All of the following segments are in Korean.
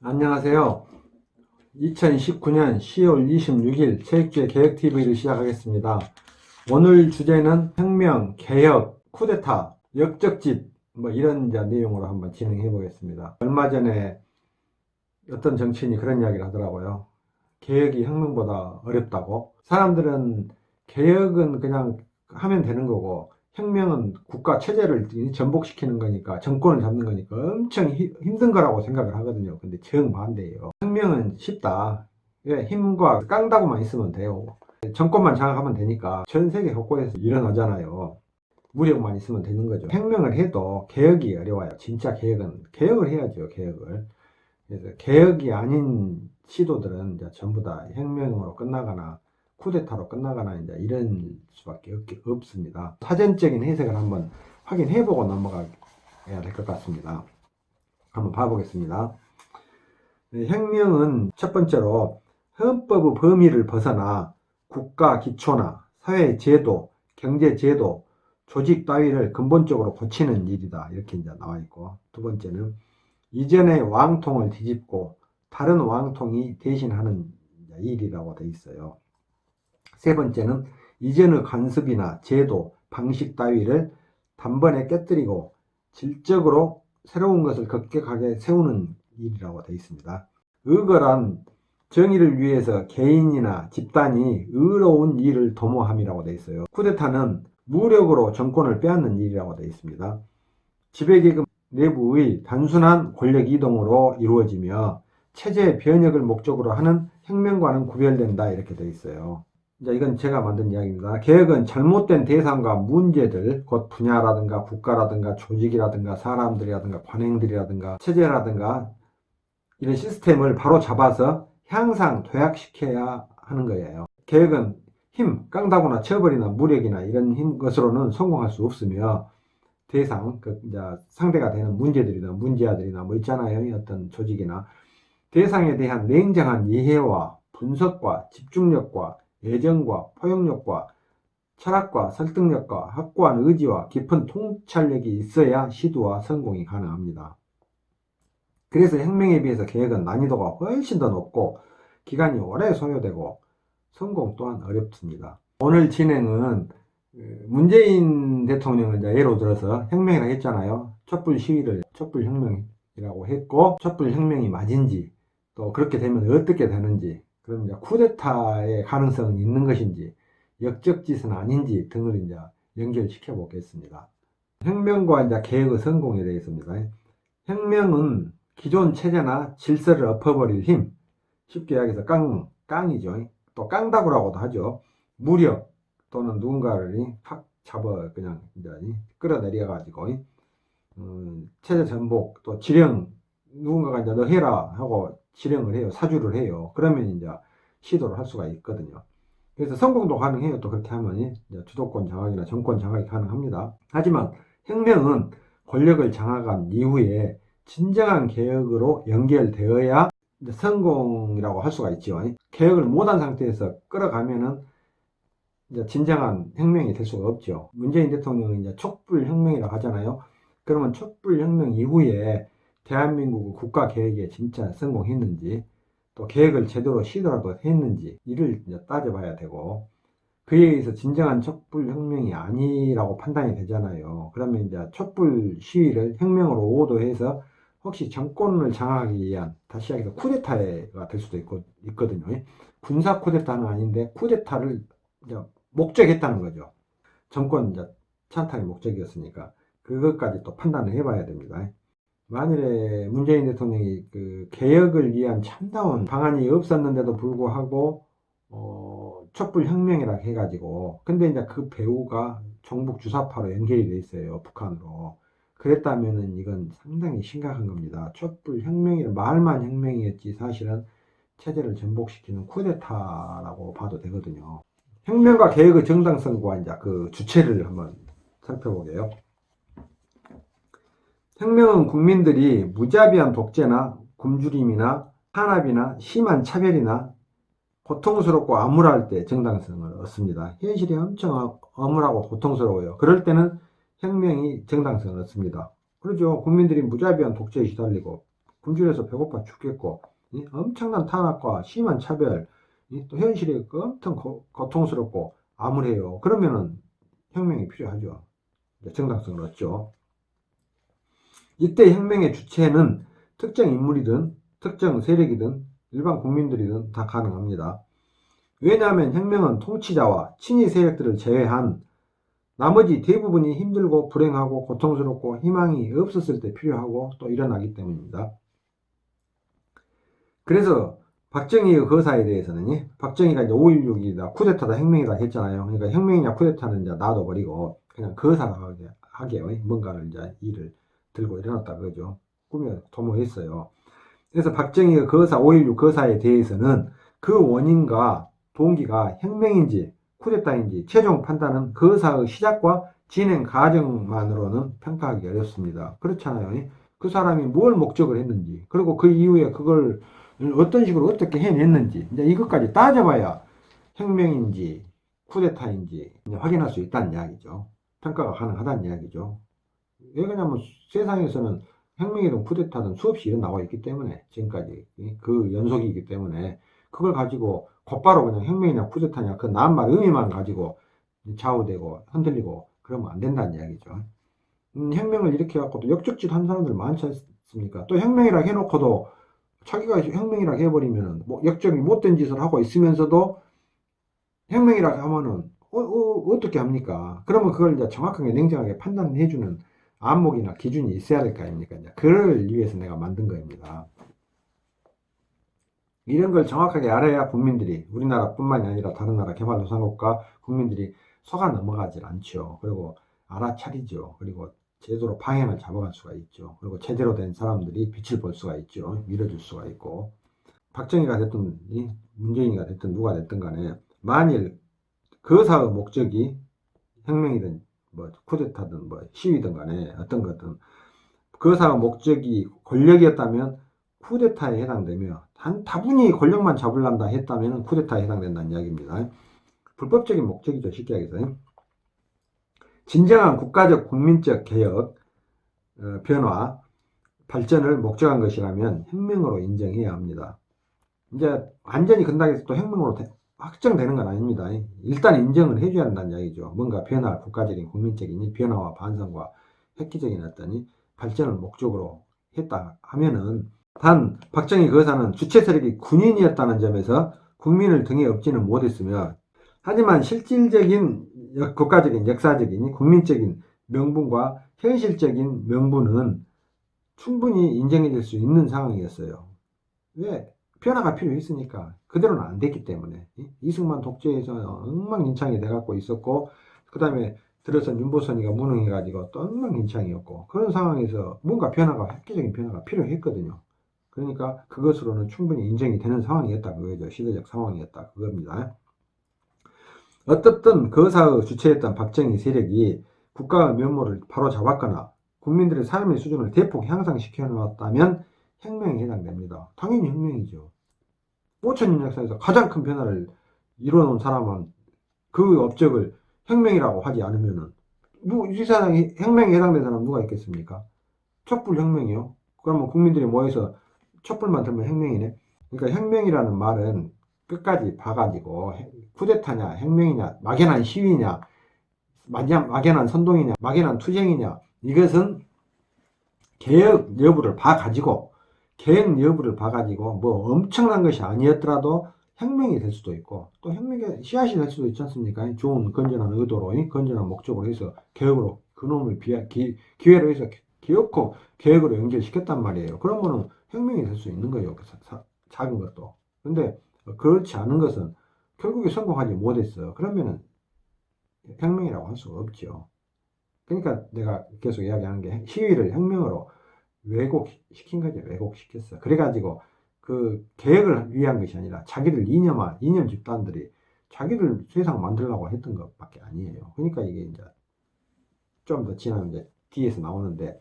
안녕하세요. 2019년 10월 26일 체육주의 개혁TV를 시작하겠습니다. 오늘 주제는 혁명, 개혁, 쿠데타, 역적짓 뭐 이런 내용으로 한번 진행해 보겠습니다. 얼마 전에 어떤 정치인이 그런 이야기를 하더라고요. 개혁이 혁명보다 어렵다고. 사람들은 개혁은 그냥 하면 되는 거고 혁명은 국가 체제를 전복시키는 거니까 정권을 잡는 거니까 엄청 히- 힘든 거라고 생각을 하거든요. 근데 정반대예요. 혁명은 쉽다. 왜 힘과 깡다구만 있으면 돼요. 정권만 장악하면 되니까 전 세계 곳곳에서 일어나잖아요. 무력만 있으면 되는 거죠. 혁명을 해도 개혁이 어려워요. 진짜 개혁은 개혁을 해야죠. 개혁을. 그래서 개혁이 아닌 시도들은 전부 다 혁명으로 끝나거나 쿠데타로 끝나거나 이제 이런 수밖에 없, 없습니다. 사전적인 해석을 한번 확인해보고 넘어가야 될 것 같습니다. 한번 봐보겠습니다. 네, 혁명은 첫 번째로 헌법의 범위를 벗어나 국가 기초나 사회 제도, 경제 제도, 조직 따위를 근본적으로 고치는 일이다. 이렇게 이제 나와 있고 두 번째는 이전의 왕통을 뒤집고 다른 왕통이 대신하는 일이라고 돼 있어요. 세 번째는 이전의 간섭이나 제도, 방식 따위를 단번에 깨뜨리고 질적으로 새로운 것을 급격하게 세우는 일이라고 되어 있습니다. 의거란 정의를 위해서 개인이나 집단이 의로운 일을 도모함이라고 되어 있어요. 쿠데타는 무력으로 정권을 빼앗는 일이라고 되어 있습니다. 지배계급 내부의 단순한 권력 이동으로 이루어지며 체제 변혁을 목적으로 하는 혁명과는 구별된다 이렇게 되어 있어요. 이제 이건 제가 만든 이야기입니다. 개혁은 잘못된 대상과 문제들, 곧 분야라든가 국가라든가 조직이라든가 사람들이라든가 관행들이라든가 체제라든가 이런 시스템을 바로 잡아서 향상, 도약시켜야 하는 거예요. 개혁은 힘, 깡다구나 처벌이나 무력이나 이런 힘 것으로는 성공할 수 없으며 대상, 그 이제 상대가 되는 문제들이나 문제아들이나 뭐 있잖아요. 어떤 조직이나 대상에 대한 냉정한 이해와 분석과 집중력과 애정과 포용력과 철학과 설득력과 확고한 의지와 깊은 통찰력이 있어야 시도와 성공이 가능합니다. 그래서 혁명에 비해서 계획은 난이도가 훨씬 더 높고 기간이 오래 소요되고 성공 또한 어렵습니다. 오늘 진행은 그 문재인 대통령을 예로 들어서 혁명이라 했잖아요. 촛불 시위를 촛불 혁명이라고 했고 촛불 혁명이 맞은지 또 그렇게 되면 어떻게 되는지 그럼 이제 쿠데타의 가능성은 있는 것인지 역적짓은 아닌지 등을 이제 연결시켜 보겠습니다. 혁명과 이제 개혁의 성공에 대해서입니다. 혁명은 기존 체제나 질서를 엎어버릴 힘, 쉽게 이야기해서 깡, 깡이죠. 또 깡다구라고도 하죠. 무력 또는 누군가를 확 잡아 그냥 이제 끌어내려가지고 음, 체제 전복 또 지령 누군가가 이제 너 해라 하고 지령을 해요. 사주를 해요. 그러면 이제 시도를 할 수가 있거든요. 그래서 성공도 가능해요. 또 그렇게 하면 이제 주도권 장악이나 정권 장악이 가능합니다. 하지만 혁명은 권력을 장악한 이후에 진정한 개혁으로 연결되어야 성공이라고 할 수가 있죠. 개혁을 못한 상태에서 끌어가면은 이제 진정한 혁명이 될 수가 없죠. 문재인 대통령은 이제 촛불 혁명이라고 하잖아요. 그러면 촛불 혁명 이후에 대한민국의 국가 개혁에 진짜 성공했는지 또 계획을 제대로 시도라도 했는지 이를 따져봐야 되고 그에 의해서 진정한 촛불 혁명이 아니라고 판단이 되잖아요. 그러면 이제 촛불 시위를 혁명으로 오도해서 혹시 정권을 장악하기 위한 다시 이야기해서 쿠데타가 될 수도 있고, 있거든요. 군사 쿠데타는 아닌데 쿠데타를 목적했다는 거죠. 정권 이제 찬탈이 목적이었으니까 그것까지 또 판단을 해봐야 됩니다. 만일에 문재인 대통령이 그 개혁을 위한 참다운 방안이 없었는데도 불구하고 어, 촛불 혁명이라 해가지고 근데 이제 그 배후가 종북 주사파로 연결이 돼 있어요 북한으로. 그랬다면은 이건 상당히 심각한 겁니다. 촛불 혁명이라 말만 혁명이었지 사실은 체제를 전복시키는 쿠데타라고 봐도 되거든요. 혁명과 개혁의 정당성과 이제 그 주체를 한번 살펴보게요. 혁명은 국민들이 무자비한 독재나 굶주림이나 탄압이나 심한 차별이나 고통스럽고 암울할 때 정당성을 얻습니다. 현실이 엄청 암울하고 고통스러워요. 그럴 때는 혁명이 정당성을 얻습니다. 그러죠. 국민들이 무자비한 독재에 시달리고 굶주려서 배고파 죽겠고 이 엄청난 탄압과 심한 차별 이또 현실이 엄청 고, 고통스럽고 암울해요. 그러면은 혁명이 필요하죠. 정당성을 얻죠. 이때 혁명의 주체는 특정 인물이든 특정 세력이든 일반 국민들이든 다 가능합니다. 왜냐하면 혁명은 통치자와 친위 세력들을 제외한 나머지 대부분이 힘들고 불행하고 고통스럽고 희망이 없었을 때 필요하고 또 일어나기 때문입니다. 그래서 박정희의 거사에 대해서는 예, 박정희가 이제 5.16이다 쿠데타다 혁명이다 했잖아요. 그러니까 혁명이냐 쿠데타는 이제 놔둬버리고 그냥 거사가 하게, 하게 예, 뭔가를 이제 일을 들고 일어났다 그거죠. 꿈에 도모했어요. 그래서 박정희의 거사 5.16 거사에 대해서는 그 원인과 동기가 혁명인지 쿠데타인지 최종 판단은 거사의 시작과 진행 과정만으로는 평가하기 어렵습니다. 그렇잖아요. 그 사람이 뭘 목적을 했는지, 그리고 그 이후에 그걸 어떤 식으로 어떻게 해냈는지, 이제 이것까지 따져봐야 혁명인지 쿠데타인지 확인할 수 있다는 이야기죠. 평가가 가능하다는 이야기죠. 왜 그러냐면 세상에서는 혁명이든 쿠데타든 수없이 일어나고 있기 때문에 지금까지 그 연속이기 때문에 그걸 가지고 곧바로 그냥 혁명이냐 쿠데타냐 그 낱말 의미만 가지고 좌우되고 흔들리고 그러면 안 된다는 이야기죠. 음, 혁명을 이렇게 해갖고도 역적짓 한 사람들 많지 않습니까? 또 혁명이라 해놓고도 자기가 혁명이라 해버리면은 뭐 역적이 못된 짓을 하고 있으면서도 혁명이라 하면은 어, 떻게 합니까? 그러면 그걸 이제 정확하게 냉정하게 판단해주는 안목이나 기준이 있어야 될 거 아닙니까? 이제 그를 위해서 내가 만든 겁니다. 이런 걸 정확하게 알아야 국민들이 우리나라뿐만이 아니라 다른 나라 개발도상국과 국민들이 속아 넘어가질 않죠. 그리고 알아차리죠. 그리고 제대로 방향을 잡아갈 수가 있죠. 그리고 제대로 된 사람들이 빛을 볼 수가 있죠. 밀어줄 수가 있고. 박정희가 됐든 문재인이가 됐든 누가 됐든 간에 만일 그 사의 목적이 혁명이든 뭐 쿠데타든 뭐 시위든 간에 어떤 거든 그 사의 목적이 권력이었다면 쿠데타에 해당되며 단 다분히 권력만 잡을란다 했다면 쿠데타에 해당된다는 이야기입니다. 불법적인 목적이죠. 쉽게 얘기해서. 진정한 국가적 국민적 개혁, 어, 변화, 발전을 목적한 것이라면 혁명으로 인정해야 합니다. 이제 완전히 끝나겠어 또 혁명으로 대, 확정되는 건 아닙니다. 일단 인정을 해줘야 한다는 이야기죠. 뭔가 변화, 국가적인 국민적인 변화와 반성과 획기적인 어떤 발전을 목적으로 했다 하면은 단 박정희 거사는 주체 세력이 군인이었다는 점에서 국민을 등에 업지는 못했으며 하지만 실질적인 국가적인 역사적인 국민적인 명분과 현실적인 명분은 충분히 인정이 될수 있는 상황이었어요. 왜? 변화가 필요했으니까 그대로는 안 됐기 때문에 이승만 독재에서 엉망진창이 돼갖고 있었고 그 다음에 들어선 윤보선이가 무능해가지고 또 엉망진창이었고 그런 상황에서 뭔가 변화가 획기적인 변화가 필요했거든요. 그러니까 그것으로는 충분히 인정이 되는 상황이었다 그거죠. 시대적 상황이었다 그겁니다. 어떻든 거사의 주체였던 박정희 세력이 국가의 면모를 바로 잡았거나 국민들의 삶의 수준을 대폭 향상시켜 놓았다면 혁명에 해당됩니다. 당연히 혁명이죠. 5천년 역사에서 가장 큰 변화를 이뤄놓은 사람은 그 업적을 혁명이라고 하지 않으면은 뭐, 이 세상에 혁명에 해당된 사람 누가 있겠습니까? 촛불 혁명이요? 그러면 국민들이 모여서 촛불만 들면 혁명이네? 그러니까 혁명이라는 말은 끝까지 봐가지고 쿠데타냐 혁명이냐 막연한 시위냐 막연한 선동이냐 막연한 투쟁이냐 이것은 개혁 여부를 봐가지고 개혁 여부를 봐가지고 뭐 엄청난 것이 아니었더라도 혁명이 될 수도 있고 또 혁명의 씨앗이 될 수도 있지 않습니까? 좋은 건전한 의도로 건전한 목적으로 해서 개혁으로 그놈을 비하, 기, 기회로 해서 기어코 계획으로 연결시켰단 말이에요. 그러면은 혁명이 될 수 있는 거예요. 그 사, 작은 것도. 근데 그렇지 않은 것은 결국에 성공하지 못했어요. 그러면은 혁명이라고 할 수가 없죠. 그러니까 내가 계속 이야기하는 게 시위를 혁명으로 왜곡시킨 거죠. 왜곡시켰어. 그래가지고 그 계획을 위한 것이 아니라 자기들 이념화, 이념 집단들이 자기들 세상 만들려고 했던 것밖에 아니에요. 그러니까 이게 이제 좀 더 지나면 이제 뒤에서 나오는데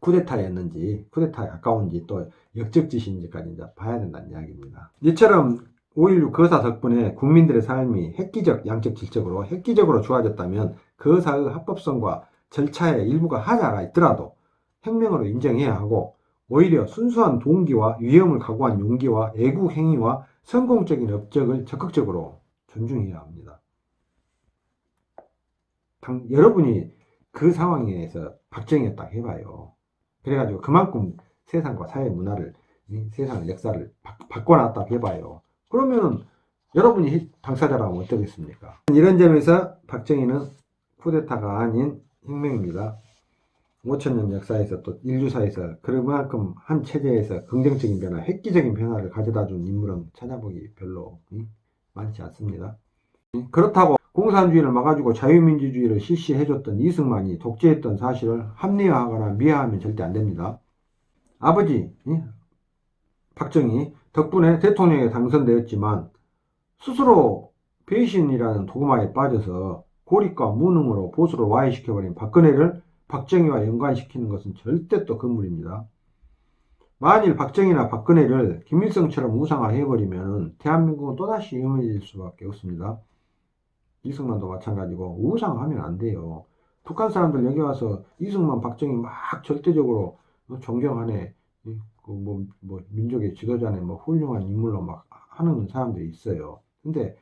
쿠데타였는지 쿠데타에 가까운지 또 역적짓인지까지 이제 봐야 된다는 이야기입니다. 이처럼 5.16 거사 덕분에 국민들의 삶이 획기적 양적 질적으로 획기적으로 좋아졌다면 거사의 합법성과 절차의 일부가 하자가 있더라도 혁명으로 인정해야 하고 오히려 순수한 동기와 위험을 각오한 용기와 애국 행위와 성공적인 업적을 적극적으로 존중해야 합니다. 당- 여러분이 그 상황에서 박정희에 딱 해봐요. 그래가지고 그만큼 세상과 사회 문화를 이 세상의 역사를 바, 꿔놨다 해봐요. 그러면은 여러분이 당사자라면 어떻겠습니까? 이런 점에서 박정희는 쿠데타가 아닌 혁명입니다. 5천년 역사에서 또 인류사에서 그만큼 한 체제에서 긍정적인 변화, 획기적인 변화를 가져다 준 인물은 찾아보기 별로 이, 많지 않습니다. 그렇다고 공산주의를 막아주고 자유민주주의를 실시해줬던 이승만이 독재했던 사실을 합리화하거나 미화하면 절대 안 됩니다. 아버지 이, 박정희 덕분에 대통령에 당선되었지만 스스로 배신이라는 도구마에 빠져서 고립과 무능으로 보수를 와해시켜버린 박근혜를 박정희와 연관시키는 것은 절대 또 금물입니다. 만일 박정희나 박근혜를 김일성처럼 우상화해버리면 대한민국은 또다시 위험해질 수밖에 없습니다. 이승만도 마찬가지고 우상하면 안 돼요. 북한 사람들 여기 와서 이승만, 박정희 막 절대적으로 존경하네. 그뭐 뭐 민족의 지도자네 뭐 훌륭한 인물로 막 하는 사람들이 있어요. 근데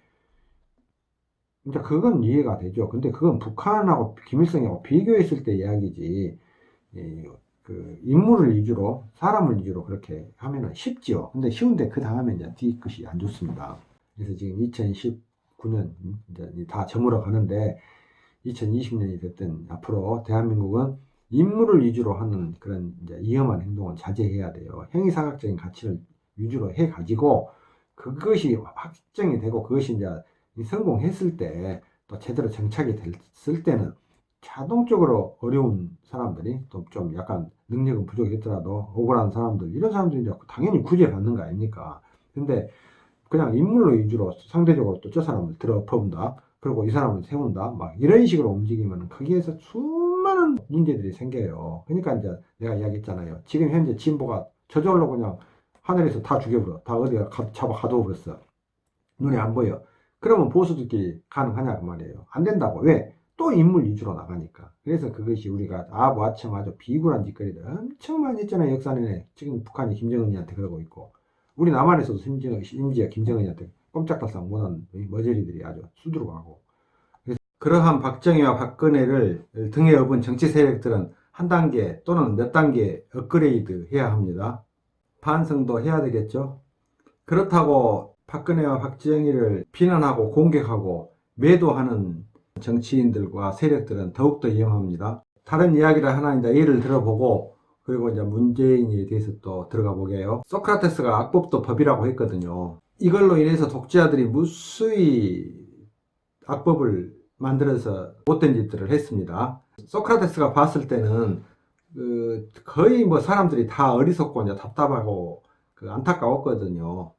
그러니까 그건 이해가 되죠. 근데 그건 북한하고 김일성하고 비교했을 때 이야기지. 이, 그 인물을 위주로 사람을 위주로 그렇게 하면은 쉽지요. 근데 쉬운데 그 다음에 이제 뒤 끝이 안 좋습니다. 그래서 지금 2019년 이제 다 저물어 가는데 2020년이 됐든 앞으로 대한민국은 인물을 위주로 하는 그런 이제 위험한 행동은 자제해야 돼요. 행위사각적인 가치를 위주로 해 가지고 그것이 확정이 되고 그것이 이제 성공했을 때 또 제대로 정착이 됐을 때는 자동적으로 어려운 사람들이 또 좀 약간 능력은 부족했더라도 억울한 사람들 이런 사람들이 당연히 구제받는 거 아닙니까? 근데 그냥 인물로 위주로 상대적으로 또 저 사람을 들어퍼온다 그리고 이 사람을 세운다 막 이런 식으로 움직이면 거기에서 수많은 문제들이 생겨요. 그러니까 이제 내가 이야기했잖아요. 지금 현재 진보가 저절로 그냥 하늘에서 다 죽여버려. 다 어디가 가- 잡아 가둬버렸어. 눈에 안 보여. 그러면 보수들끼리 가능하냐 그 말이에요. 안 된다고. 왜? 또 인물 위주로 나가니까. 그래서 그것이 우리가 아 마침 아주 비굴한 짓거리들 엄청 많이 했잖아요. 역사 내내. 지금 북한이 김정은이한테 그러고 있고 우리 남한에서도 심지어, 심지어 김정은이한테 꼼짝달싹 못한 이 머저리들이 아주 수두룩하고 그러한 박정희와 박근혜를 등에 업은 정치 세력들은 한 단계 또는 몇 단계 업그레이드 해야 합니다. 반성도 해야 되겠죠. 그렇다고 박근혜와 박정희를 비난하고 공격하고 매도하는 정치인들과 세력들은 더욱더 위험합니다. 다른 이야기를 하나 이제 예를 들어보고 그리고 이제 문재인에 대해서 또 들어가 보게요. 소크라테스가 악법도 법이라고 했거든요. 이걸로 인해서 독재자들이 무수히 악법을 만들어서 못된 짓들을 했습니다. 소크라테스가 봤을 때는 그 거의 뭐 사람들이 다 어리석고 이제 답답하고 그 안타까웠거든요.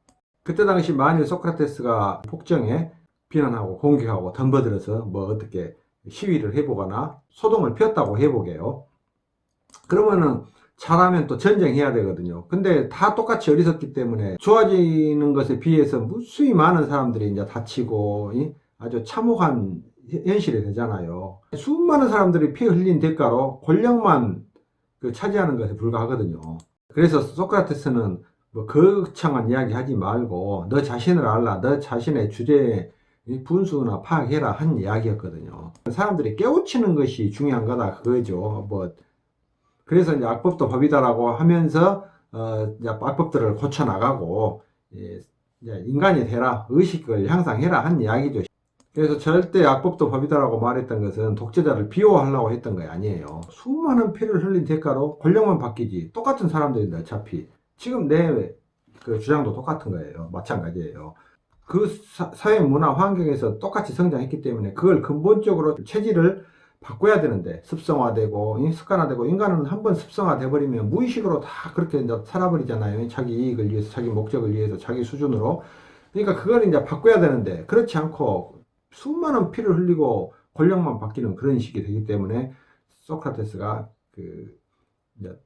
그때 당시 만일 소크라테스가 폭정에 비난하고 공격하고 덤벼들어서 뭐 어떻게 시위를 해보거나 소동을 피웠다고 해보게요. 그러면은 잘하면 또 전쟁해야 되거든요. 근데 다 똑같이 어리석기 때문에 좋아지는 것에 비해서 무수히 많은 사람들이 이제 다치고 이? 아주 참혹한 현- 현실이 되잖아요. 수많은 사람들이 피 흘린 대가로 권력만 그 차지하는 것에 불과하거든요. 그래서 소크라테스는 뭐 거창한 이야기 하지 말고 너 자신을 알라, 너 자신의 주제에 이 분수나 파악해라 한 이야기였거든요. 사람들이 깨우치는 것이 중요한 거다 그거죠. 뭐 그래서 이제 악법도 법이다라고 하면서 어 이제 악법들을 고쳐 나가고 예, 인간이 되라 의식을 향상해라 한 이야기죠. 그래서 절대 악법도 법이다라고 말했던 것은 독재자를 비호하려고 했던 거 아니에요. 수많은 피를 흘린 대가로 권력만 바뀌지 똑같은 사람들인데 어차피 지금 내 그 주장도 똑같은 거예요. 마찬가지예요. 그 사, 회 문화 환경에서 똑같이 성장했기 때문에 그걸 근본적으로 체질을 바꿔야 되는데 습성화되고 이 습관화되고 인간은 한 번 습성화돼 버리면 무의식으로 다 그렇게 이제 살아버리잖아요. 자기 이익을 위해서, 자기 목적을 위해서, 자기 수준으로. 그러니까 그걸 이제 바꿔야 되는데 그렇지 않고 수많은 피를 흘리고 권력만 바뀌는 그런 식이 되기 때문에 소크라테스가 그 이제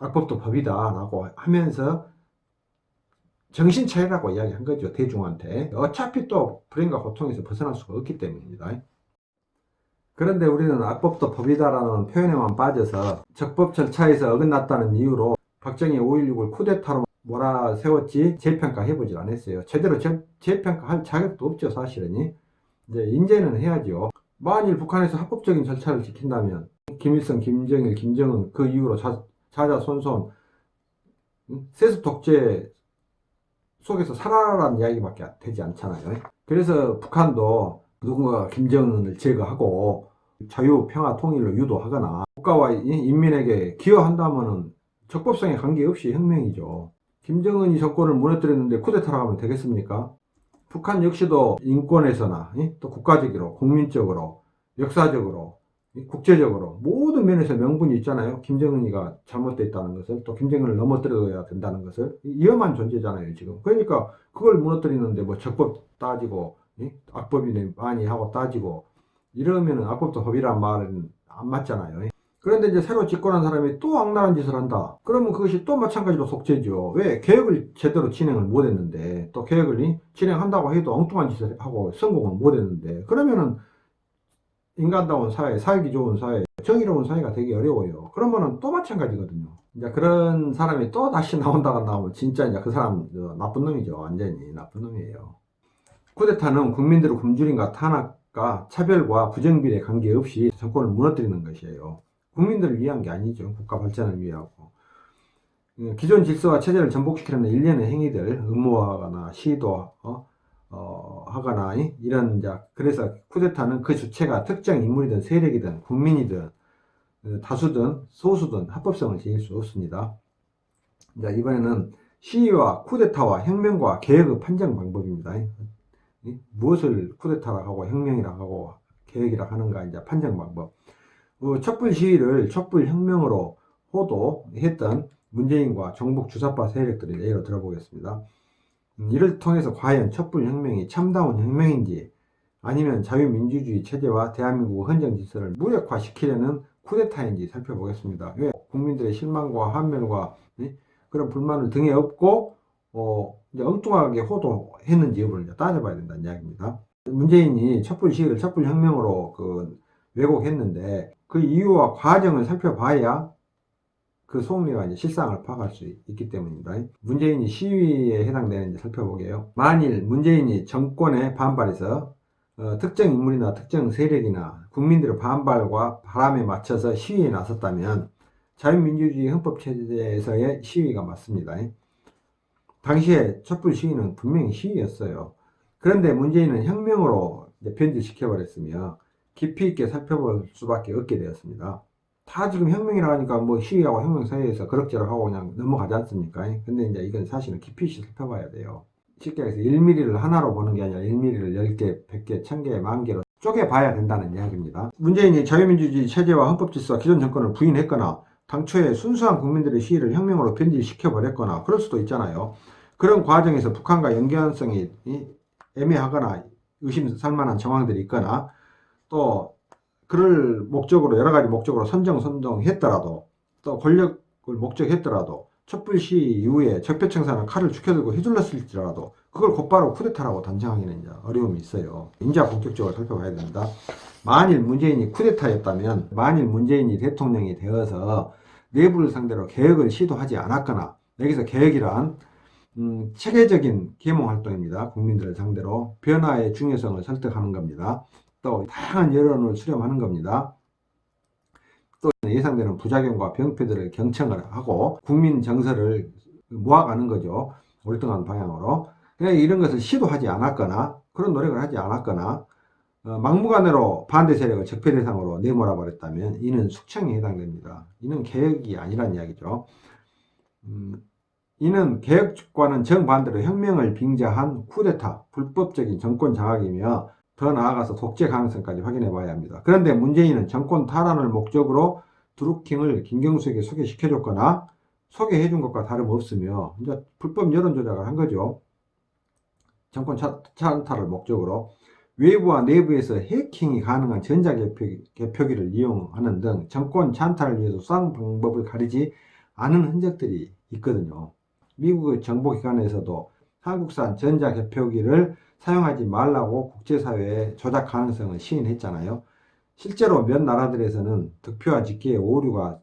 악법도 법이다 라고 하면서 정신 차리라고 이야기한 거죠 대중한테 어차피 또 불행과 고통에서 벗어날 수가 없기 때문입니다. 그런데 우리는 악법도 법이다라는 표현에만 빠져서 적법 절차에서 어긋났다는 이유로 박정희 5.16을 쿠데타로 몰아 세웠지 재평가해보질 않았어요. 제대로 재, 재평가할 자격도 없죠, 사실은. 이제 인제는 해야죠. 만일 북한에서 합법적인 절차를 지킨다면 김일성, 김정일, 김정은 그 이후로 자, 자자손손 음? 세습 독재 속에서 살아라는 이야기밖에 되지 않잖아요. 그래서 북한도 누군가가 김정은을 제거하고 자유, 평화, 통일을 유도하거나 국가와 이- 인민에게 기여한다면은 적법성에 관계없이 혁명이죠. 김정은이 정권을 무너뜨렸는데 쿠데타라고 하면 되겠습니까? 북한 역시도 인권에서나 이? 또 국가적으로, 국민적으로, 역사적으로, 이? 국제적으로 모든 면에서 명분이 있잖아요. 김정은이가 잘못됐다는 것을 또 김정은을 넘어뜨려야 된다는 것을 이- 위험한 존재잖아요. 지금 그러니까 그걸 무너뜨리는데 뭐 적법 따지고 이? 악법이네 많이 하고 따지고 이러면은 악법도 법이란 말은 안 맞잖아요. 그런데 이제 새로 집권한 사람이 또 악랄한 짓을 한다. 그러면 그것이 또 마찬가지로 속죄죠. 왜? 계획을 제대로 진행을 못 했는데, 또 계획을 이- 진행한다고 해도 엉뚱한 짓을 하고 성공을 못 했는데, 그러면은 인간다운 사회, 살기 좋은 사회, 정의로운 사회가 되기 어려워요. 그러면은 또 마찬가지거든요. 이제 그런 사람이 또 다시 나온다가 나오면 진짜 이제 그 사람 어, 나쁜 놈이죠. 완전히 나쁜 놈이에요. 쿠데타는 국민들의 굶주림과 탄압과 차별과 부정비례 관계없이 정권을 무너뜨리는 것이에요. 국민들을 위한 게 아니죠. 국가 발전을 위하고. 음, 기존 질서와 체제를 전복시키는 일련의 행위들, 음모하거나 시도, 어, 어, 하거나, 이- 이런, 이제, 그래서 쿠데타는 그 주체가 특정 인물이든 세력이든 국민이든 어, 다수든 소수든 합법성을 지닐 수 없습니다. 자, 이번에는 시위와 쿠데타와 혁명과 계획의 판정 방법입니다. 이? 무엇을 쿠데타라고 하고 혁명이라고 하고 계획이라고 하는가 이제 판정 방법. 어, 촛불 시위를 촛불 혁명으로 호도했던 문재인과 종북 주사파 세력들의 예로 들어보겠습니다. 음, 이를 통해서 과연 촛불 혁명이 참다운 혁명인지 아니면 자유민주주의 체제와 대한민국 헌정 질서를 무력화시키려는 쿠데타인지 살펴보겠습니다. 왜 국민들의 실망과 환멸과 이? 그런 불만을 등에 업고 어, 이제 엉뚱하게 호도했는지 여부를 이제 따져봐야 된다는 이야기입니다. 문재인이 촛불 시위를 촛불 혁명으로 그 왜곡했는데 그 이유와 과정을 살펴봐야 그 소음리가 이제 실상을 파악할 수 있기 때문입니다. 문재인이 시위에 해당되는지 살펴보게요. 만일 문재인이 정권에 반발해서 어, 특정 인물이나 특정 세력이나 국민들의 반발과 바람에 맞춰서 시위에 나섰다면 자유민주주의 헌법체제에서의 시위가 맞습니다. 당시에 촛불 시위는 분명히 시위였어요. 그런데 문재인은 혁명으로 변질시켜버렸으며 깊이 있게 살펴볼 수밖에 없게 되었습니다. 다 지금 혁명이라 하니까 뭐 시위하고 혁명 사이에서 그럭저럭 하고 그냥 넘어가지 않습니까? 근데 이제 이건 사실은 깊이 살펴봐야 돼요. 쉽게 해서 1mm를 하나로 보는 게 아니라 1mm를 10개, 100개, 1000개, 만개로 쪼개봐야 된다는 이야기입니다. 문재인이 자유민주주의 체제와 헌법 질서와 기존 정권을 부인했거나 당초에 순수한 국민들의 시위를 혁명으로 변질시켜버렸거나 그럴 수도 있잖아요. 그런 과정에서 북한과 연관성이 이- 애매하거나 의심살 만한 정황들이 있거나 또 그럴 목적으로 여러 가지 목적으로 선정선동했더라도 또 권력을 목적했더라도 촛불 시위 이후에 적폐청산은 칼을 죽여들고 휘둘렀을지라도 그걸 곧바로 쿠데타라고 단정하기는 어려움이 있어요. 인자 본격적으로 살펴봐야 됩니다. 만일 문재인이 쿠데타였다면 만일 문재인이 대통령이 되어서 내부를 상대로 개혁을 시도하지 않았거나 여기서 개혁이란 음, 체계적인 계몽 활동입니다. 국민들을 상대로 변화의 중요성을 설득하는 겁니다. 또 다양한 여론을 수렴하는 겁니다. 또 예상되는 부작용과 병폐들을 경청을 하고 국민 정서를 모아가는 거죠. 월등한 방향으로. 그냥 이런 것을 시도하지 않았거나 그런 노력을 하지 않았거나 어, 막무가내로 반대 세력을 적폐 대상으로 내몰아 버렸다면 이는 숙청에 해당됩니다. 이는 개혁이 아니란 이야기죠. 음, 이는 개혁과는 정반대로 혁명을 빙자한 쿠데타, 불법적인 정권 장악이며 더 나아가서 독재 가능성까지 확인해 봐야 합니다. 그런데 문재인은 정권 탈환을 목적으로 드루킹을 김경수에게 소개시켜줬거나 소개해 준 것과 다름없으며 이제 불법 여론 조작을 한 거죠. 정권 차- 찬탈을 목적으로 외부와 내부에서 해킹이 가능한 전자 개표기 를 이용하는 등 정권 찬탈을 위해서 수상 방법을 가리지 않은 흔적들이 있거든요. 미국의 정보기관에서도 한국산 전자 개표기를 사용하지 말라고 국제사회에 조작 가능성을 시인했잖아요. 실제로 몇 나라들에서는 득표와 집계에 오류가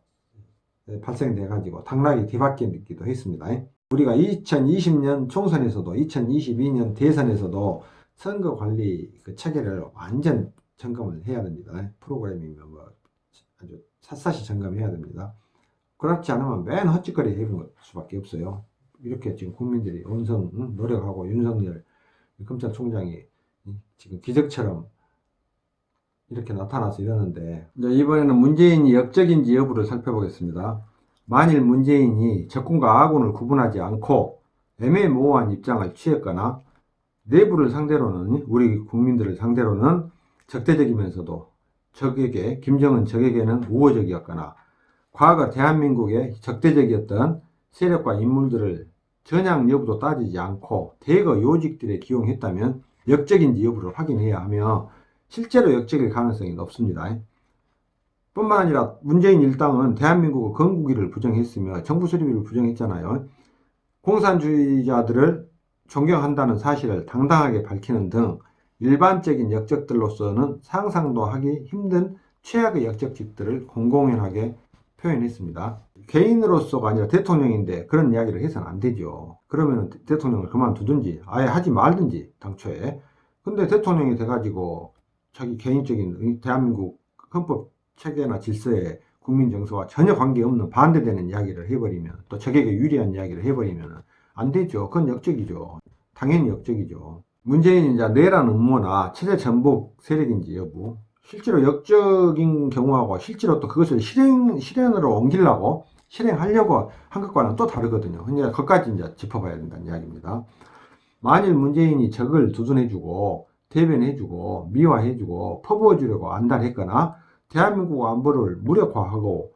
발생돼 가지고 당락이 뒤바뀌기도 했습니다. 우리가 2020년 총선에서도 2022년 대선에서도 선거 관리 그 체계를 완전 점검을 해야 됩니다. 프로그래밍은 뭐 아주 샅샅이 점검해야 됩니다. 그렇지 않으면 맨 헛짓거리 해볼 수밖에 없어요. 이렇게 지금 국민들이 응, 노력하고 윤석열 검찰총장이 지금 기적처럼 이렇게 나타나서 이러는데 이제 이번에는 문재인이 역적인지 여부를 살펴보겠습니다. 만일 문재인이 적군과 아군을 구분하지 않고 애매모호한 입장을 취했거나 내부를 상대로는 우리 국민들을 상대로는 적대적이면서도 적에게 김정은 적에게는 우호적이었거나 과거 대한민국의 적대적이었던 세력과 인물들을 전향 여부도 따지지 않고 대거 요직들에 기용했다면 역적인지 여부를 확인해야 하며 실제로 역적일 가능성이 높습니다. 뿐만 아니라 문재인 일당은 대한민국의 건국일을 부정했으며 정부 수립일을 부정했잖아요. 공산주의자들을 존경한다는 사실을 당당하게 밝히는 등 일반적인 역적들로서는 상상도 하기 힘든 최악의 역적짓들을 공공연하게 표현했습니다. 개인으로서가 아니라 대통령인데 그런 이야기를 해서는 안 되죠. 그러면 대통령을 그만두든지 아예 하지 말든지 당초에. 근데 대통령이 돼가지고 자기 개인적인 대한민국 헌법 체계나 질서에 국민 정서와 전혀 관계없는 반대되는 이야기를 해버리면 또 적에게 유리한 이야기를 해버리면 안 되죠. 그건 역적이죠. 당연히 역적이죠. 문재인이 이제 내란 음모나 체제 전복 세력인지 여부 실제로 역적인 경우하고 실제로 또 그것을 실행, 실행으로 옮기려고 실행하려고 한 것과는 또 다르거든요. 이제 그것까지 이제 짚어봐야 된다는 이야기입니다. 만일 문재인이 적을 두둔해주고 대변해주고 미화해주고 퍼부어주려고 안달했거나 대한민국 안보를 무력화하고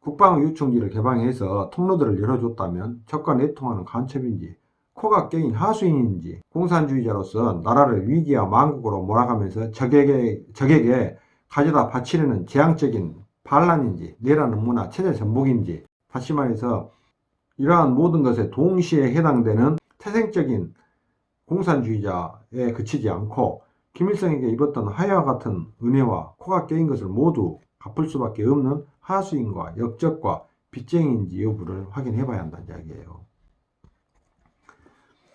국방 유충지를 개방해서 통로들을 열어줬다면 적과 내통하는 간첩인지 코가 깨인 하수인인지 공산주의자로서 나라를 위기와 망국으로 몰아가면서 적에게, 적에게 가져다 바치려는 재앙적인 반란인지 내라는 문화 체제 전복인지 다시 말해서 이러한 모든 것에 동시에 해당되는 태생적인 공산주의자에 그치지 않고 김일성에게 입었던 하야와 같은 은혜와 코가 깨인 것을 모두 갚을 수밖에 없는 하수인과 역적과 빚쟁이인지 여부를 확인해 봐야 한다는 이야기예요.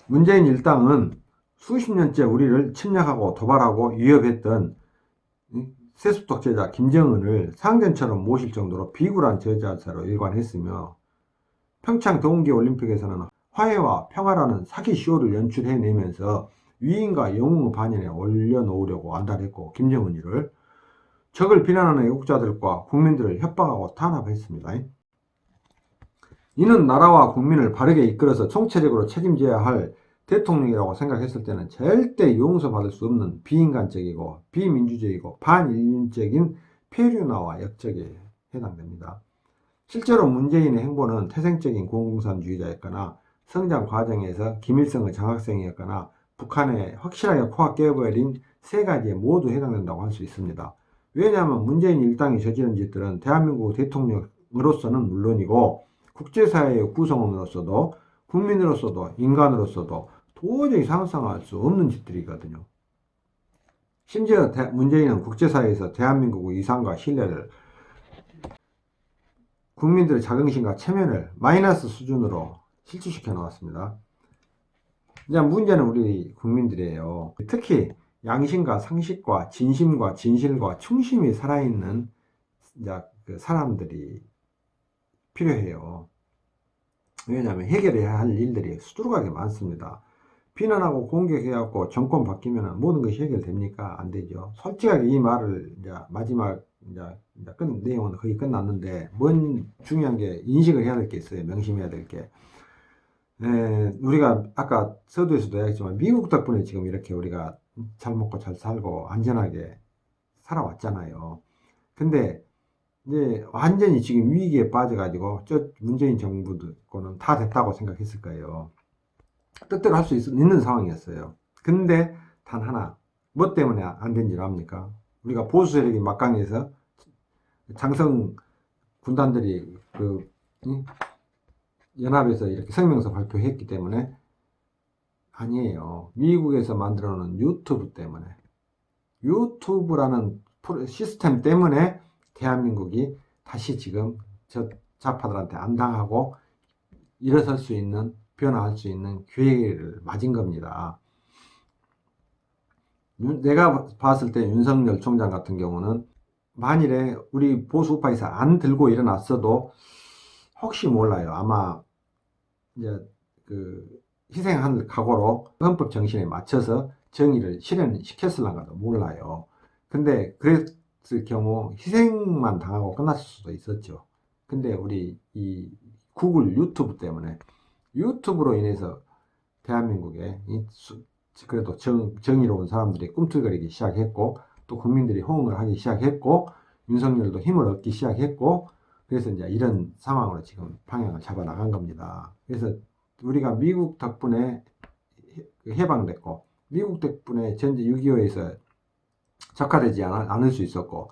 문재인 일당은 수십 년째 우리를 침략하고 도발하고 위협했던 세습 독재자 김정은을 상전처럼 모실 정도로 비굴한 저자세로 일관했으며 평창 동계 올림픽에서는 화해와 평화라는 사기 쇼를 연출해내면서 위인과 영웅의 반열에 올려놓으려고 안달했고 김정은이를 적을 비난하는 애국자들과 국민들을 협박하고 탄압했습니다. 이는 나라와 국민을 바르게 이끌어서 총체적으로 책임져야 할 대통령이라고 생각했을 때는 절대 용서받을 수 없는 비인간적이고 비민주적이고 반인륜적인 폐륜화와 역적에 해당됩니다. 실제로 문재인의 행보는 태생적인 공공산주의자였거나 성장 과정에서 김일성의 장학생이었거나 북한에 확실하게 코가 깨어버린 세 가지에 모두 해당된다고 할 수 있습니다. 왜냐하면 문재인 일당이 저지른 짓들은 대한민국 대통령으로서는 물론이고 국제사회의 구성원으로서도 국민으로서도 인간으로서도 도저히 상상할 수 없는 짓들이거든요. 심지어 대, 문재인은 국제사회에서 대한민국의 이상과 신뢰를 국민들의 자긍심과 체면을 마이너스 수준으로 실추시켜 놓았습니다. 이제 문제는 우리 국민들이에요. 특히 양심과 상식과 진심과 진실과 충심이 살아있는 그 사람들이 필요해요. 왜냐하면 해결해야 할 일들이 수두룩하게 많습니다. 비난하고 공격해갖고 정권 바뀌면 모든 것이 해결됩니까? 안 되죠. 솔직하게 이 말을 이제 마지막 이제, 이제 끝, 내용은 거의 끝났는데 뭔 중요한 게 인식을 해야 될 게 있어요. 명심해야 될 게. 에, 우리가 아까 서두에서도 이야기했지만 미국 덕분에 지금 이렇게 우리가 잘 먹고 잘 살고 안전하게 살아왔잖아요. 근데 이제 완전히 지금 위기에 빠져가지고 저 문재인 정부는 다 됐다고 생각했을 거예요. 뜻대로 할 수 있는 상황이었어요. 근데 단 하나 뭐 때문에 안된줄 압니까? 우리가 보수 세력이 막강해서 장성 군단들이 그 응? 연합에서 이렇게 성명서 발표했기 때문에 아니에요. 미국에서 만들어 놓은 유튜브 때문에 유튜브라는 시스템 때문에 대한민국이 다시 지금 저 좌파들한테 안 당하고 일어설 수 있는 변화할 수 있는 기회를 맞은 겁니다. 윤- 내가 봤을 때 윤석열 총장 같은 경우는 만일에 우리 보수 우파에서 안 들고 일어났어도 혹시 몰라요. 아마 이제 그 희생하는 각오로 헌법 정신에 맞춰서 정의를 실현시켰을랑가도 몰라요. 근데 그랬을 경우 희생만 당하고 끝났을 수도 있었죠. 근데 우리 이 구글 유튜브 때문에 유튜브로 인해서 대한민국에 그래도 정, 정의로운 사람들이 꿈틀거리기 시작했고 또 국민들이 호응을 하기 시작했고 윤석열도 힘을 얻기 시작했고 그래서 이제 이런 상황으로 지금 방향을 잡아 나간 겁니다. 그래서 우리가 미국 덕분에 해- 해방됐고 미국 덕분에 전제 6.25에서 적화되지 않- 않을 수 있었고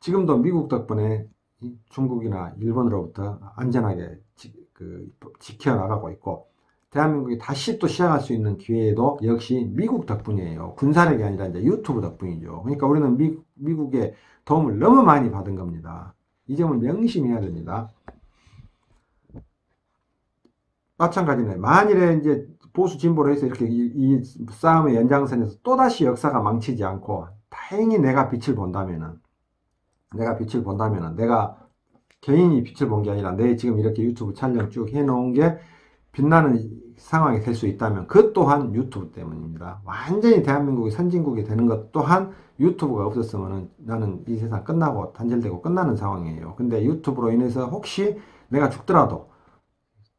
지금도 미국 덕분에 이 중국이나 일본으로부터 안전하게 지, 그, 지켜나가고 있고 대한민국이 다시 또 시작할 수 있는 기회도 역시 미국 덕분이에요. 군사력이 아니라 이제 유튜브 덕분이죠. 그러니까 우리는 미, 미국의 도움을 너무 많이 받은 겁니다. 이 점을 명심해야 됩니다. 마찬가지네. 만일에 이제 보수 진보로 해서 이렇게 이, 이 싸움의 연장선에서 또다시 역사가 망치지 않고 다행히 내가 빛을 본다면은 내가 빛을 본다면은 내가 개인이 빛을 본 게 아니라 내 지금 이렇게 유튜브 촬영 쭉 해놓은 게 빛나는 상황이 될 수 있다면 그 또한 유튜브 때문입니다. 완전히 대한민국이 선진국이 되는 것 또한 유튜브가 없었으면 나는 이 세상 끝나고 단절되고 끝나는 상황이에요. 근데 유튜브로 인해서 혹시 내가 죽더라도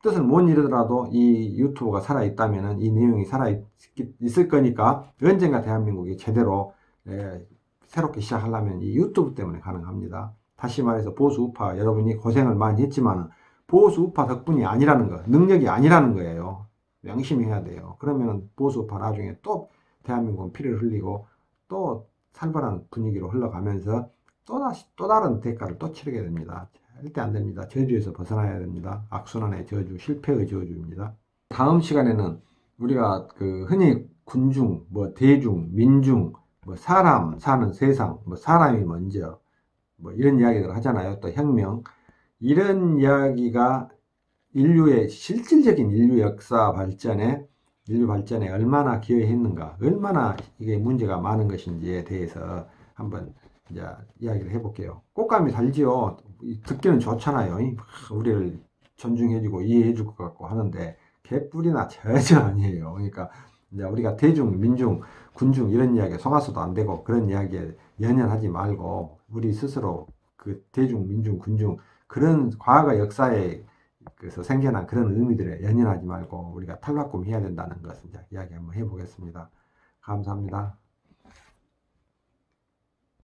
뜻을 못 이루더라도 이 유튜브가 살아있다면 이 내용이 살아있을 거니까 언젠가 대한민국이 제대로 에, 새롭게 시작하려면 이 유튜브 때문에 가능합니다. 다시 말해서 보수 우파 여러분이 고생을 많이 했지만 보수 우파 덕분이 아니라는 거, 능력이 아니라는 거예요. 명심해야 돼요. 그러면 보수 우파 나중에 또 대한민국은 피를 흘리고 또 살벌한 분위기로 흘러가면서 또다시 또 다른 대가를 또 치르게 됩니다. 절대 안 됩니다. 저주에서 벗어나야 됩니다. 악순환의 저주, 실패의 저주입니다. 다음 시간에는 우리가 그 흔히 군중, 뭐 대중, 민중, 뭐 사람 사는 세상, 뭐 사람이 먼저, 뭐 이런 이야기들 하잖아요. 또 혁명. 이런 이야기가 인류의 실질적인 인류 역사 발전에 인류 발전에 얼마나 기여했는가, 얼마나 이게 문제가 많은 것인지에 대해서 한번 이제 이야기를 해볼게요. 꽃감이 달지요. 이 듣기는 좋잖아요. 이 우리를 존중해주고 이해해줄 것 같고 하는데 개뿔이나 전혀 아니에요. 그러니까 이제 우리가 대중, 민중, 군중 이런 이야기에 속아서도 안 되고 그런 이야기에 연연하지 말고 우리 스스로 그 대중, 민중, 군중 그런 과거 역사에 그래서 생겨난 그런 의미들에 연연하지 말고 우리가 탈바꿈 해야 된다는 것을 이제 이야기 한번 해보겠습니다. 감사합니다.